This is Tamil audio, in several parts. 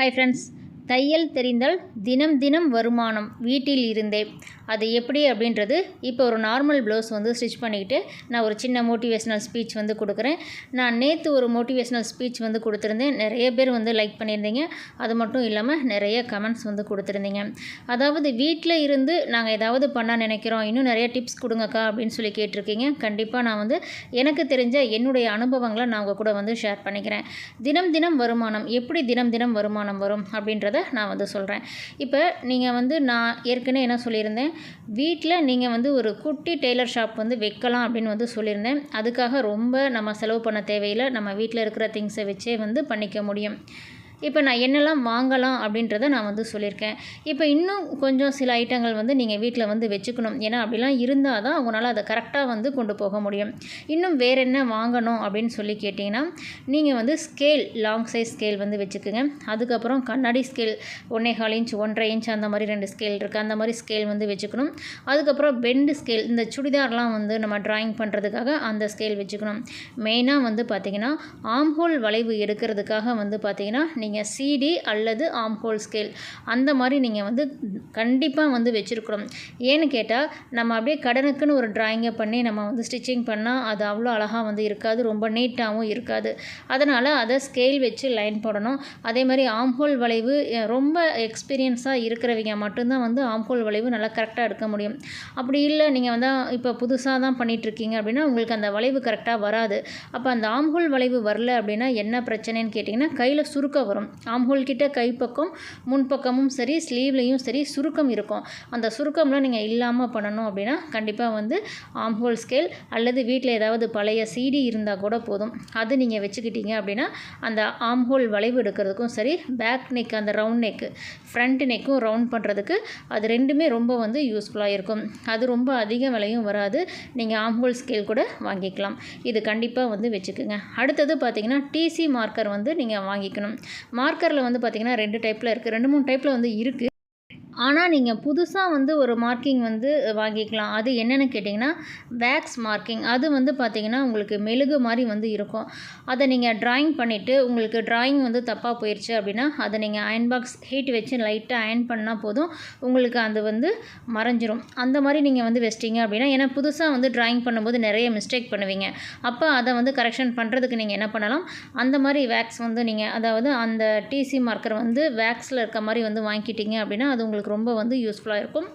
ஹாய் ஃப்ரெண்ட்ஸ் தையல் தெரிந்தால் தினம் தினம் வருமானம் வீட்டில் இருந்தே. அது எப்படி அப்படின்றது இப்போ ஒரு நார்மல் ப்ளவுஸ் வந்து ஸ்டிச் பண்ணிக்கிட்டு நான் ஒரு சின்ன மோட்டிவேஷ்னல் ஸ்பீச் வந்து கொடுக்குறேன். நான் நேற்று ஒரு மோட்டிவேஷ்னல் ஸ்பீச் வந்து கொடுத்துருந்தேன். நிறைய பேர் வந்து லைக் பண்ணியிருந்தீங்க. அது மட்டும் இல்லாமல் நிறைய கமெண்ட்ஸ் வந்து கொடுத்துருந்தீங்க. அதாவது வீட்டில் இருந்து நாங்கள் ஏதாவது பண்ண நினைக்கிறோம். இன்னும் நிறைய டிப்ஸ் கொடுங்கக்கா அப்படின்னு சொல்லி கேட்டிருக்கீங்க. கண்டிப்பாக நான் வந்து எனக்கு தெரிஞ்ச என்னுடைய அனுபவங்களை நான் உங்கள் கூட வந்து ஷேர் பண்ணிக்கிறேன். தினம் தினம் வருமானம் எப்படி தினம் தினம் வருமானம் வரும் அப்படின்றத நான் வந்து சொல்கிறேன் இப்போ நீங்கள் வந்து நான் ஏற்கனவே என்ன சொல்லியிருந்தேன்? வீட்டில் நீங்கள் வந்து ஒரு குட்டி டெய்லர் ஷாப் வந்து வைக்கலாம் அப்படின்னு வந்து சொல்லியிருந்தேன். அதுக்காக ரொம்ப நம்ம செலவு பண்ண தேவையில்லை. நம்ம வீட்டில் இருக்கிற திங்ஸை வச்சே வந்து பண்ணிக்க முடியும். இப்போ நான் என்னெல்லாம் வாங்கலாம் அப்படின்றத நான் வந்து சொல்லியிருக்கேன். இப்போ இன்னும் கொஞ்சம் சில ஐட்டங்கள் வந்து நீங்கள் வீட்டில் வந்து வச்சுக்கணும். ஏன்னா அப்படிலாம் இருந்தால் தான் உங்களால் அதை கரெக்டாக வந்து கொண்டு போக முடியும். இன்னும் வேறு என்ன வாங்கணும் அப்படின்னு சொல்லி கேட்டிங்கன்னா நீங்கள் வந்து ஸ்கேல் லாங் சைஸ் ஸ்கேல் வந்து வச்சுக்கோங்க. அதுக்கப்புறம் கண்ணாடி ஸ்கேல் ஒன்றே கால் இன்ச் ஒன்றரை இன்ச் அந்த மாதிரி ரெண்டு ஸ்கேல் இருக்குது அந்த மாதிரி ஸ்கேல் வந்து வச்சுக்கணும். அதுக்கப்புறம் பெண்டு ஸ்கேல் இந்த சுடிதார்லாம் வந்து நம்ம ட்ராயிங் பண்ணுறதுக்காக அந்த ஸ்கேல் வச்சுக்கணும். மெயினாக வந்து பார்த்திங்கன்னா ஆம்ஹோல் வளைவு எடுக்கிறதுக்காக வந்து பார்த்திங்கன்னா நீங்கள் நீங்கள் சிடி அல்லது ஆம்ஹோல் ஸ்கேல் அந்த மாதிரி நீங்கள் வந்து கண்டிப்பாக வந்து வச்சுருக்கணும். ஏன்னு கேட்டால் நம்ம அப்படியே கடனுக்குன்னு ஒரு ட்ராயிங்கை பண்ணி நம்ம வந்து ஸ்டிச்சிங் பண்ணால் அது அவ்வளோ அழகாக வந்து இருக்காது ரொம்ப நீட்டாகவும் இருக்காது. அதனால் அதை ஸ்கேல் வச்சு லைன் போடணும். அதே மாதிரி ஆம்ஹோல் வளைவு ரொம்ப எக்ஸ்பீரியன்ஸாக இருக்கிறவங்க மட்டும்தான் வந்து ஆம்ஹோல் வளைவு நல்லா கரெக்டாக எடுக்க முடியும். அப்படி இல்லை நீங்கள் வந்து இப்போ புதுசாக தான் பண்ணிகிட்ருக்கீங்க அப்படின்னா உங்களுக்கு அந்த வளைவு கரெக்டாக வராது. அப்போ அந்த ஆம்ஹோல் வளைவு வரல அப்படின்னா என்ன பிரச்சனைன்னு கேட்டிங்கன்னா கையில் சுருக்கம் வரும். ஆம்ஹோல் கிட்ட கைப்பக்கம் முன்பக்கமும் சரி ஸ்லீவ்லேயும் சரி சுருக்கம் இருக்கும். அந்த சுருக்கம்லாம் நீங்கள் இல்லாமல் பண்ணணும் அப்படின்னா கண்டிப்பாக வந்து ஆம்ஹோல் ஸ்கேல் அல்லது வீட்டில் ஏதாவது பழைய சிடி இருந்தால் கூட போதும். அது நீங்கள் வச்சுக்கிட்டீங்க அப்படின்னா அந்த ஆம்ஹோல் வளைவு எடுக்கிறதுக்கும் சரி பேக் நெக் அந்த ரவுண்ட் நெக்கு ஃப்ரண்ட் நெக்கும் ரவுண்ட் பண்ணுறதுக்கு அது ரெண்டுமே ரொம்ப வந்து யூஸ்ஃபுல்லாக இருக்கும். அது ரொம்ப அதிக விலையும் வராது. நீங்கள் ஆம்ஹோல் ஸ்கேல் கூட வாங்கிக்கலாம். இது கண்டிப்பாக வந்து வச்சுக்கோங்க. அடுத்தது பார்த்திங்கன்னா டிசி மார்க்கர் வந்து நீங்கள் வாங்கிக்கணும். மார்க்கரில் வந்து பார்த்திங்கன்னா ரெண்டு டைப்பில் இருக்குது ரெண்டு மூணு டைப்பில் வந்து இருக்குது ஆனால் நீங்கள் புதுசாக வந்து ஒரு மார்க்கிங் வந்து வாங்கிக்கலாம். அது என்னென்னு கேட்டிங்கன்னா வேக்ஸ் மார்க்கிங். அது வந்து பார்த்திங்கன்னா உங்களுக்கு மெழுகு மாதிரி வந்து இருக்கும். அதை நீங்கள் ட்ராயிங் பண்ணிவிட்டு உங்களுக்கு ட்ராயிங் வந்து தப்பாக போயிடுச்சு அப்படின்னா அதை நீங்கள் அயன் பாக்ஸ் ஹீட் வச்சு லைட்டாக அயன் பண்ணால் போதும். உங்களுக்கு அது வந்து மறைஞ்சிரும். அந்த மாதிரி நீங்கள் வந்து வச்சிட்டிங்க அப்படின்னா ஏன்னா புதுசாக வந்து ட்ராயிங் பண்ணும்போது நிறைய மிஸ்டேக் பண்ணுவீங்க. அப்போ அதை வந்து கரெக்ஷன் பண்ணுறதுக்கு நீங்கள் என்ன பண்ணலாம்? அந்த மாதிரி வேக்ஸ் வந்து நீங்கள் அதாவது அந்த டிசி மார்க்கர் வந்து வேக்ஸில் இருக்க மாதிரி வந்து வாங்கிக்கிட்டீங்க அப்படின்னா அது உங்களுக்கு ரொம்ப வந்து யூஸ்ஃபுல்லாக இருக்கும்.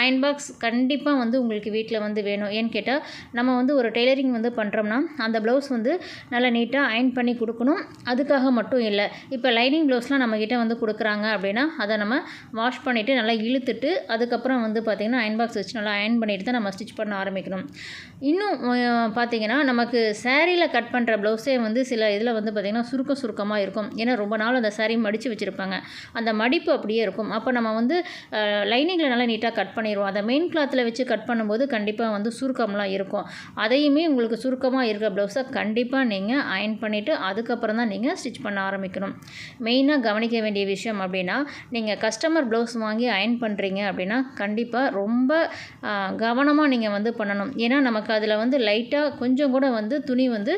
அயன் பாக்ஸ் கண்டிப்பாக வந்து உங்களுக்கு வீட்டில் வந்து வேணும். ஏன்னு கேட்டால் நம்ம வந்து ஒரு டெய்லரிங் வந்து பண்ணுறோம்னா அந்த ப்ளவுஸ் வந்து நல்லா நீட்டாக அயன் பண்ணி கொடுக்கணும். அதுக்காக மட்டும் இல்லை. இப்போ லைனிங் ப்ளவுஸ்லாம் நம்மக்கிட்ட வந்து கொடுக்குறாங்க அப்படின்னா அதை நம்ம வாஷ் பண்ணிவிட்டு நல்லா இழுத்துட்டு அதுக்கப்புறம் வந்து பார்த்திங்கன்னா அயன் பாக்ஸ் வச்சு நல்லா அயன் பண்ணிவிட்டு தான் நம்ம ஸ்டிச் பண்ண ஆரம்பிக்கணும். இன்னும் பார்த்திங்கன்னா பார்த்தீங்கன்னா நமக்கு சேரீயில் கட் பண்ணுற ப்ளவுஸே வந்து சில இதில் வந்து பார்த்திங்கன்னா சுருக்க சுருக்கமாக இருக்கும். ஏன்னா ரொம்ப நாள் அந்த saree மடித்து வச்சுருப்பாங்க. அந்த மடிப்பு அப்படியே இருக்கும். அப்போ நம்ம வந்து லைனிங்கில் நல்லா நீட்டாக கட் பண்ணிடுவோம் அதை மெயின் கிளாத்தில் வச்சு கட் பண்ணும்போது கண்டிப்பாக வந்து சுருக்கம்லாம் இருக்கும். அதையுமே உங்களுக்கு சுருக்கமாக இருக்கிற ப்ளவுஸை கண்டிப்பாக நீங்கள் அயன் பண்ணிவிட்டு அதுக்கப்புறம் தான் நீங்கள் ஸ்டிச் பண்ண ஆரம்பிக்கணும். மெயினாக கவனிக்க வேண்டிய விஷயம் அப்படின்னா நீங்கள் கஸ்டமர் ப்ளவுஸ் வாங்கி அயன் பண்ணுறீங்க அப்படின்னா கண்டிப்பாக ரொம்ப கவனமாக நீங்கள் வந்து பண்ணணும். ஏன்னா நமக்கு அதில் வந்து லைட்டாக கொஞ்சம் கூட வந்து துணி வந்து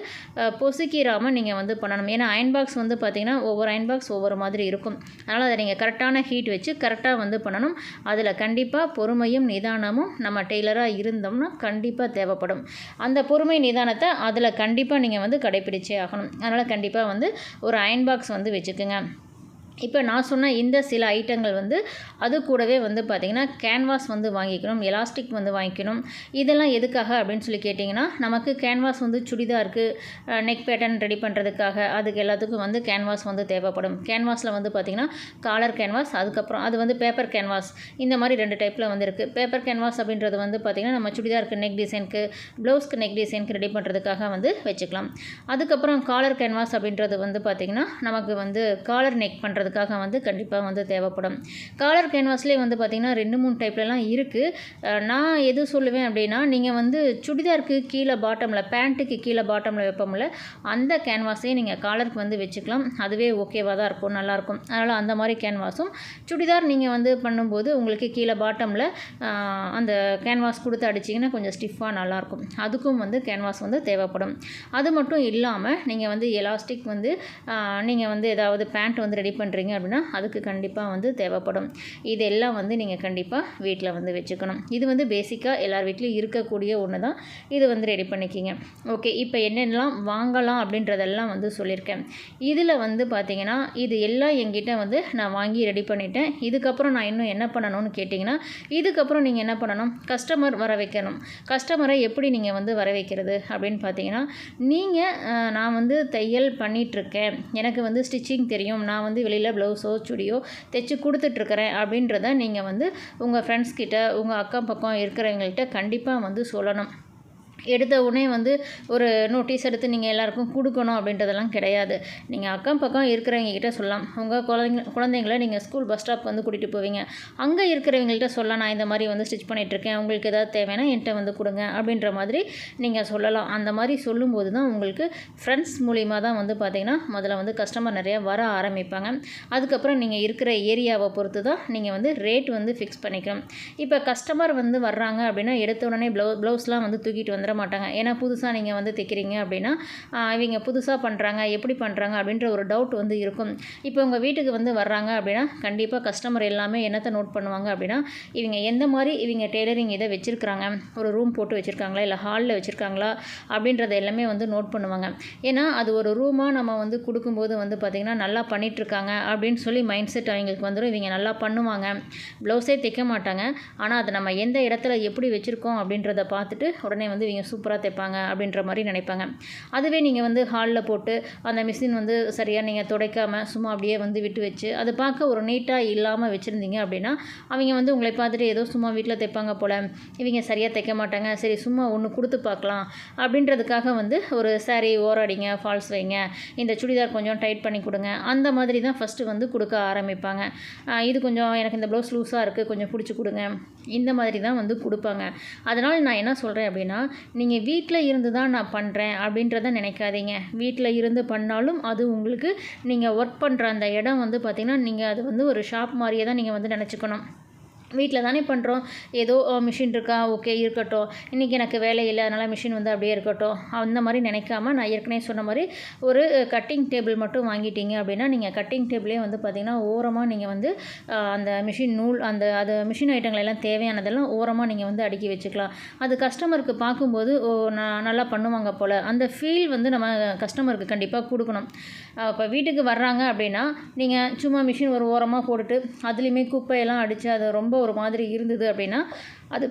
பொசுக்கிறாமல் நீங்கள் வந்து பண்ணணும். ஏன்னா அயன் பாக்ஸ் வந்து பார்த்திங்கன்னா ஒவ்வொரு அயன் பாக்ஸ் ஒவ்வொரு மாதிரி இருக்கும். அதனால் அதை நீங்கள் கரெக்டான ஹீட் வச்சு கரெக்டாக வந்து பண்ணணும். அதில் கண்டிப்பாக பொறுமையும் நிதானமும் நம்ம டெய்லராக இருந்தோம்னா கண்டிப்பாக தேவைப்படும். அந்த பொறுமை நிதானத்தை அதில் கண்டிப்பாக நீங்கள் வந்து கடைப்பிடிச்சே ஆகணும். அதனால் கண்டிப்பாக வந்து ஒரு அயன் பாக்ஸ் வந்து வச்சுக்கோங்க. இப்போ நான் சொன்ன இந்த சில ஐட்டங்கள் வந்து அது கூடவே வந்து பார்த்திங்கன்னா கேன்வாஸ் வந்து வாங்கிக்கணும் எலாஸ்டிக் வந்து வாங்கிக்கணும். இதெல்லாம் எதுக்காக அப்படின்னு சொல்லி கேட்டிங்கன்னா நமக்கு கேன்வாஸ் வந்து சுடிதாருக்கு நெக் பேட்டர்ன் ரெடி பண்ணுறதுக்காக அதுக்கு எல்லாத்துக்கும் வந்து கேன்வாஸ் வந்து தேவைப்படும். கேன்வாஸில் வந்து பார்த்திங்கன்னா காலர் கேன்வாஸ் அதுக்கப்புறம் அது வந்து பேப்பர் கேன்வாஸ் இந்த மாதிரி ரெண்டு டைப்பில் வந்து இருக்குது பேப்பர் கேன்வாஸ் அப்படின்றது வந்து பார்த்திங்கன்னா நம்ம சுடிதாருக்கு நெக் டிசைனுக்கு ப்ளவுஸ்க்கு நெக் டிசைனுக்கு ரெடி பண்ணுறதுக்காக வந்து வச்சுக்கலாம். அதுக்கப்புறம் காலர் கேன்வாஸ் அப்படின்றது வந்து பார்த்திங்கன்னா நமக்கு வந்து காலர் நெக் அதுக்காக வந்து கண்டிப்பாக வந்து தேவைப்படும். காலர் கேன்வாஸ்லேயே வந்து பார்த்திங்கன்னா ரெண்டு மூணு டைப்லலாம் இருக்குது நான் எது சொல்லுவேன் அப்படின்னா நீங்கள் வந்து சுடிதாருக்கு கீழே பாட்டமில் பேண்ட்டுக்கு கீழே பாட்டமில் வைப்போம்ல அந்த கேன்வாஸையும் நீங்கள் காலருக்கு வந்து வச்சுக்கலாம். அதுவே ஓகேவாக தான் இருக்கும் நல்லாயிருக்கும் அதனால் அந்த மாதிரி கேன்வாஸும் சுடிதார் நீங்கள் வந்து பண்ணும்போது உங்களுக்கு கீழே பாட்டமில் அந்த கேன்வாஸ் கொடுத்து அடிச்சிங்கன்னா கொஞ்சம் ஸ்டிஃபாக நல்லாயிருக்கும் அதுக்கும் வந்து கேன்வாஸ் வந்து தேவைப்படும். அது மட்டும் இல்லாமல் நீங்கள் வந்து எலாஸ்டிக் வந்து நீங்கள் வந்து ஏதாவது பேண்ட் வந்து ரெடி பண்ணுறீங்க பண்ணுறீங்க அப்படின்னா அதுக்கு கண்டிப்பாக வந்து தேவைப்படும். இதெல்லாம் வந்து நீங்கள் கண்டிப்பாக வீட்டில் வந்து வச்சுக்கணும். இது வந்து பேசிக்காக எல்லார் வீட்லேயும் இருக்கக்கூடிய ஒன்று தான் இது வந்து ரெடி பண்ணிக்கிங்க. ஓகே இப்போ என்னென்னலாம் வாங்கலாம் அப்படின்றதெல்லாம் வந்து சொல்லியிருக்கேன். இதில் வந்து பார்த்திங்கன்னா இது எல்லாம் எங்கிட்ட வந்து நான் வாங்கி ரெடி பண்ணிட்டேன். இதுக்கப்புறம் நான் இன்னும் என்ன பண்ணணும்னு கேட்டிங்கன்னா இதுக்கப்புறம் நீங்கள் என்ன பண்ணணும்? கஸ்டமர் வர வைக்கணும். கஸ்டமரை எப்படி நீங்கள் வந்து வர வைக்கிறது அப்படின்னு பார்த்தீங்கன்னா நீங்கள் நான் வந்து தையல் பண்ணிகிட்ருக்கேன் எனக்கு வந்து ஸ்டிச்சிங் தெரியும். நான் வந்து வெளியில் ப்ளவுஸோ சுடியோ தைச்சி கொடுத்துட்ருக்குறேன் அப்படின்றத நீங்கள் வந்து உங்கள் ஃப்ரெண்ட்ஸ் கிட்ட உங்கள் அக்கம் பக்கம் இருக்கிறவங்கள்ட்ட கண்டிப்பாக வந்து சொல்லணும். எடுத்த உடனே வந்து ஒரு நோட்டீஸ் எடுத்து நீங்கள் எல்லாருக்கும் கொடுக்கணும் அப்படின்றதெல்லாம் கிடையாது. நீங்கள் அக்கம் பக்கம் இருக்கிறவங்க கிட்டே சொல்லலாம். உங்கள் குழந்தைங்க குழந்தைங்கள நீங்கள் ஸ்கூல் பஸ் ஸ்டாப் வந்து கூட்டிகிட்டு போவீங்க. அங்கே இருக்கிறவங்கள்ட்ட சொல்லலாம் நான் இந்த மாதிரி வந்து ஸ்டிச் பண்ணிகிட்ருக்கேன் உங்களுக்கு ஏதாவது தேவைன்னா என்கிட்ட வந்து கொடுங்க. அப்படின்ற மாதிரி நீங்கள் சொல்லலாம். அந்த மாதிரி சொல்லும்போது தான் உங்களுக்கு ஃப்ரெண்ட்ஸ் மூலிமா தான் வந்து பார்த்திங்கன்னா முதல்ல வந்து கஸ்டமர் நிறையா வர ஆரம்பிப்பாங்க. அதுக்கப்புறம் நீங்கள் இருக்கிற ஏரியாவை பொறுத்து தான் நீங்கள் வந்து ரேட் வந்து ஃபிக்ஸ் பண்ணிக்கணும். இப்போ கஸ்டமர் வந்து வர்றாங்க அப்படின்னா எடுத்த உடனே ப்ளவு ப்ளவுஸ்லாம் வந்து தூக்கிட்டு மாட்டாங்க. ஏன்னா புதுசாக நீங்கள் வந்து தைக்கிறீங்க அப்படின்னா இவங்க புதுசாக பண்ணுறாங்க எப்படி பண்ணுறாங்க அப்படின்ற ஒரு டவுட் வந்து இருக்கும். இப்போ உங்கள் வீட்டுக்கு வந்து வர்றாங்க அப்படின்னா கண்டிப்பாக கஸ்டமர் எல்லாமே என்னத்தை நோட் பண்ணுவாங்க அப்படின்னா இவங்க எந்த மாதிரி இவங்க டெய்லரிங் இதை வச்சுருக்குறாங்க? ஒரு ரூம் போட்டு வச்சுருக்காங்களா? இல்லை ஹாலில் வச்சுருக்காங்களா? அப்படின்றத எல்லாமே வந்து நோட் பண்ணுவாங்க. ஏன்னா அது ஒரு ரூமாக நம்ம வந்து கொடுக்கும்போது வந்து பார்த்திங்கன்னா நல்லா பண்ணிகிட்ருக்காங்க அப்படின்னு சொல்லி மைண்ட் செட் அவங்களுக்கு வந்துடும் இவங்க நல்லா பண்ணுவாங்க. ப்ளவுஸே தைக்க மாட்டாங்க. ஆனால் அதை நம்ம எந்த இடத்துல எப்படி வச்சுருக்கோம் அப்படின்றத பார்த்துட்டு உடனே வந்து இவங்க சூப்பராக தைப்பாங்க அப்படின்ற மாதிரி நினைப்பாங்க. அதுவே நீங்கள் வந்து ஹாலில் போட்டு அந்த மிஷின் வந்து சரியாக நீங்கள் துடைக்காமல் சும்மா அப்படியே வந்து விட்டு வச்சு அதை பார்க்க ஒரு நீட்டாக இல்லாமல் வச்சுருந்தீங்க அப்படின்னா அவங்க வந்து உங்களை பார்த்துட்டு ஏதோ சும்மா வீட்டில் தைப்பாங்க போல் இவங்க சரியாக தைக்க மாட்டாங்க சரி சும்மா ஒன்று கொடுத்து பார்க்கலாம் அப்படின்றதுக்காக வந்து ஒரு சாரீ ஓராடிங்க ஃபால்ஸ் வைங்க இந்த சுடிதார் கொஞ்சம் டைட் பண்ணி கொடுங்க அந்த மாதிரி தான் ஃபஸ்ட்டு வந்து கொடுக்க ஆரம்பிப்பாங்க. இது கொஞ்சம் எனக்கு இந்த ப்ளவுஸ் லூஸாக இருக்குது கொஞ்சம் பிடிச்சி கொடுங்க இந்த மாதிரி தான் வந்து கொடுப்பாங்க. அதனால் நான் என்ன சொல்கிறேன் அப்படின்னா நீங்கள் வீட்டில் இருந்து தான் நான் பண்ணுறேன் அப்படின்றத நினைக்காதீங்க. வீட்டில் இருந்து பண்ணாலும் அது உங்களுக்கு நீங்கள் ஒர்க் பண்ணுற அந்த இடம் வந்து பார்த்திங்கன்னா நீங்கள் அது வந்து ஒரு ஷாப் மாதிரியே தான் நீங்கள் வந்து நினச்சிக்கணும். வீட்டில் தானே பண்ணுறோம் ஏதோ மிஷின் இருக்கா? ஓகே இருக்கட்டும். இன்றைக்கி எனக்கு வேலை இல்லை அதனால் மிஷின் வந்து அப்படியே இருக்கட்டும். அந்த மாதிரி நினைக்காம நான் ஏற்கனவே சொன்ன மாதிரி ஒரு கட்டிங் டேபிள் மட்டும் வாங்கிட்டீங்க அப்படின்னா நீங்கள் கட்டிங் டேபிளே வந்து பார்த்திங்கன்னா ஓரமாக நீங்கள் வந்து அந்த மிஷின் நூல் அந்த அது மிஷின் ஐட்டங்கள் எல்லாம் தேவையானதெல்லாம் ஓரமாக நீங்கள் வந்து அடுக்கி வச்சுக்கலாம். அது கஸ்டமருக்கு பார்க்கும்போது ஓ நான் நல்லா பண்ணுவாங்க போல். அந்த ஃபீல் வந்து நம்ம கஸ்டமருக்கு கண்டிப்பாக கொடுக்கணும். இப்போ வீட்டுக்கு வர்றாங்க அப்படின்னா நீங்கள் சும்மா மிஷின் ஒரு ஓரமாக போட்டுட்டு அதுலேயுமே குப்பையெல்லாம் அடித்து அது ரொம்ப ஒரு மாதிரி இருந்தது அப்படின்னா அது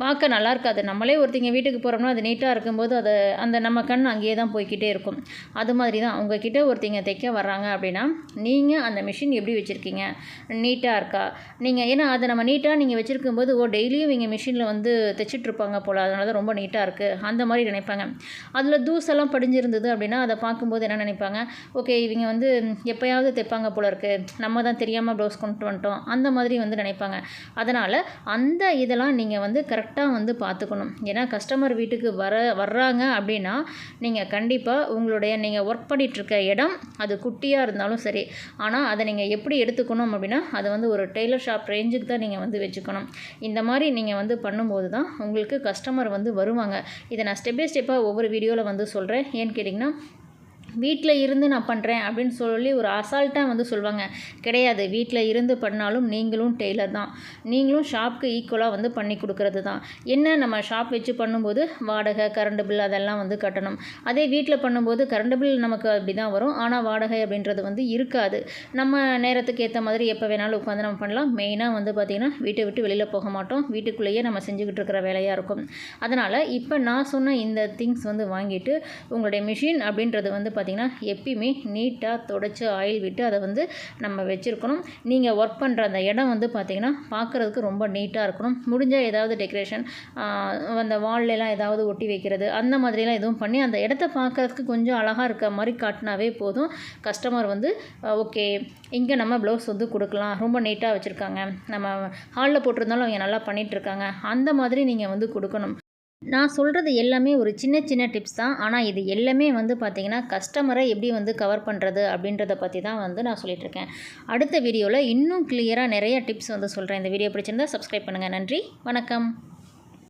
பார்க்க நல்லா இருக்காது. நம்மளே ஒருத்தங்க வீட்டுக்கு போகிறோம்னா அது நீட்டாக இருக்கும்போது அது அந்த நம்ம கண் அங்கேயே தான் போய்கிட்டே இருக்கும். அது மாதிரி தான் உங்ககிட்ட ஒருத்தங்க தைக்க வர்றாங்க அப்படின்னா நீங்கள் அந்த மிஷின் எப்படி வச்சுருக்கீங்க? நீட்டாக இருக்கா? நீங்கள் ஏன்னா அதை நம்ம நீட்டாக நீங்கள் வச்சுருக்கும்போது ஓ டெய்லியும் இவங்க மிஷினில் வந்து தைச்சிட்ருப்பாங்க போல். அதனால தான் ரொம்ப நீட்டாக இருக்குது அந்த மாதிரி நினைப்பாங்க. அதில் தூசெல்லாம் படிஞ்சிருந்தது அப்படின்னா அதை பார்க்கும்போது என்ன நினைப்பாங்க? ஓகே இவங்க வந்து எப்போயாவது தைப்பாங்க போல இருக்குது நம்ம தான் தெரியாமல் ப்ளவுஸ் கொண்டு வந்துட்டோம். அந்த மாதிரி வந்து நினைப்பாங்க. அதனால் அந்த இதெல்லாம் நீங்கள் வந்து கரெக்ட் கரெக்டாக வந்து பார்த்துக்கணும் ஏன்னா கஸ்டமர் வீட்டுக்கு வர வர்றாங்க அப்படின்னா நீங்கள் கண்டிப்பாக உங்களுடைய நீங்கள் ஒர்க் பண்ணிகிட்ருக்க இடம் அது குட்டியாக இருந்தாலும் சரி. ஆனால் அதை நீங்கள் எப்படி எடுத்துக்கணும் அப்படின்னா அதை வந்து ஒரு டெய்லர் ஷாப் ரேஞ்சுக்கு தான் நீங்கள் வந்து வச்சுக்கணும். இந்த மாதிரி நீங்கள் வந்து பண்ணும்போது தான் உங்களுக்கு கஸ்டமர் வந்து வருவாங்க. இதை நான் ஸ்டெப் பை ஸ்டெப்பாக ஒவ்வொரு வீடியோவில் வந்து சொல்கிறேன் ஏன்னு கேட்டிங்கன்னா வீட்டில் இருந்து நான் பண்ணுறேன் அப்படின்னு சொல்லி ஒரு அசால்ட்டாக வந்து சொல்லுவாங்க கிடையாது. வீட்டில் இருந்து பண்ணாலும் நீங்களும் டெய்லர் தான். நீங்களும் ஷாப்க்கு ஈக்குவலாக வந்து பண்ணி கொடுக்குறது தான். என்ன நம்ம ஷாப் வச்சு பண்ணும்போது? வாடகை கரண்ட் பில் அதெல்லாம் வந்து கட்டணும். அதே வீட்டில் பண்ணும்போது கரண்ட் பில் நமக்கு அப்படி தான் வரும். ஆனால் வாடகை அப்படின்றது வந்து இருக்காது. நம்ம நேரத்துக்கு ஏற்ற மாதிரி எப்போ வேணாலும் உட்காந்து நம்ம பண்ணலாம். மெயினாக வந்து பார்த்திங்கன்னா வீட்டை விட்டு வெளியில் போக மாட்டோம். வீட்டுக்குள்ளேயே நம்ம செஞ்சுக்கிட்டு இருக்கிற வேலையாக இருக்கும். அதனால் இப்போ நான் சொன்ன இந்த திங்ஸ் வந்து வாங்கிட்டு உங்களுடைய மிஷின் அப்படின்றது வந்து பார்த்திங்கன்னா எப்பயுமே நீட்டாக தொடச்சி ஆயில் விட்டு அதை வந்து நம்ம வச்சுருக்கணும். நீங்கள் ஒர்க் பண்ணுற அந்த இடம் வந்து பார்த்திங்கன்னா பார்க்குறதுக்கு ரொம்ப நீட்டாக இருக்கணும். முடிஞ்சால் ஏதாவது டெக்கரேஷன் அந்த வால்லெலாம் ஏதாவது ஒட்டி வைக்கிறது அந்த மாதிரிலாம் எதுவும் பண்ணி அந்த இடத்த பார்க்குறதுக்கு கொஞ்சம் அழகாக இருக்க மாதிரி காட்டினாவே போதும். கஸ்டமர் வந்து ஓகே இங்கே நம்ம ப்ளவுஸ் வந்து கொடுக்கலாம். ரொம்ப நீட்டாக வச்சுருக்காங்க. நம்ம ஹாலில் போட்டிருந்தாலும் அவங்க நல்லா பண்ணிகிட்ருக்காங்க அந்த மாதிரி நீங்கள் வந்து கொடுக்கணும். நான் சொல்கிறது எல்லாமே ஒரு சின்ன சின்ன டிப்ஸ் தான். ஆனால் இது எல்லாமே வந்து பார்த்திங்கன்னா கஸ்டமரை எப்படி வந்து கவர் பண்ணுறது அப்படின்றத பற்றி தான் வந்து நான் சொல்லிகிட்ருக்கேன் அடுத்த வீடியோவில் இன்னும் கிளியராக நிறைய டிப்ஸ் வந்து சொல்கிறேன் இந்த வீடியோ பிடிச்சிருந்தால் சப்ஸ்கிரைப் பண்ணுங்கள் நன்றி. வணக்கம்.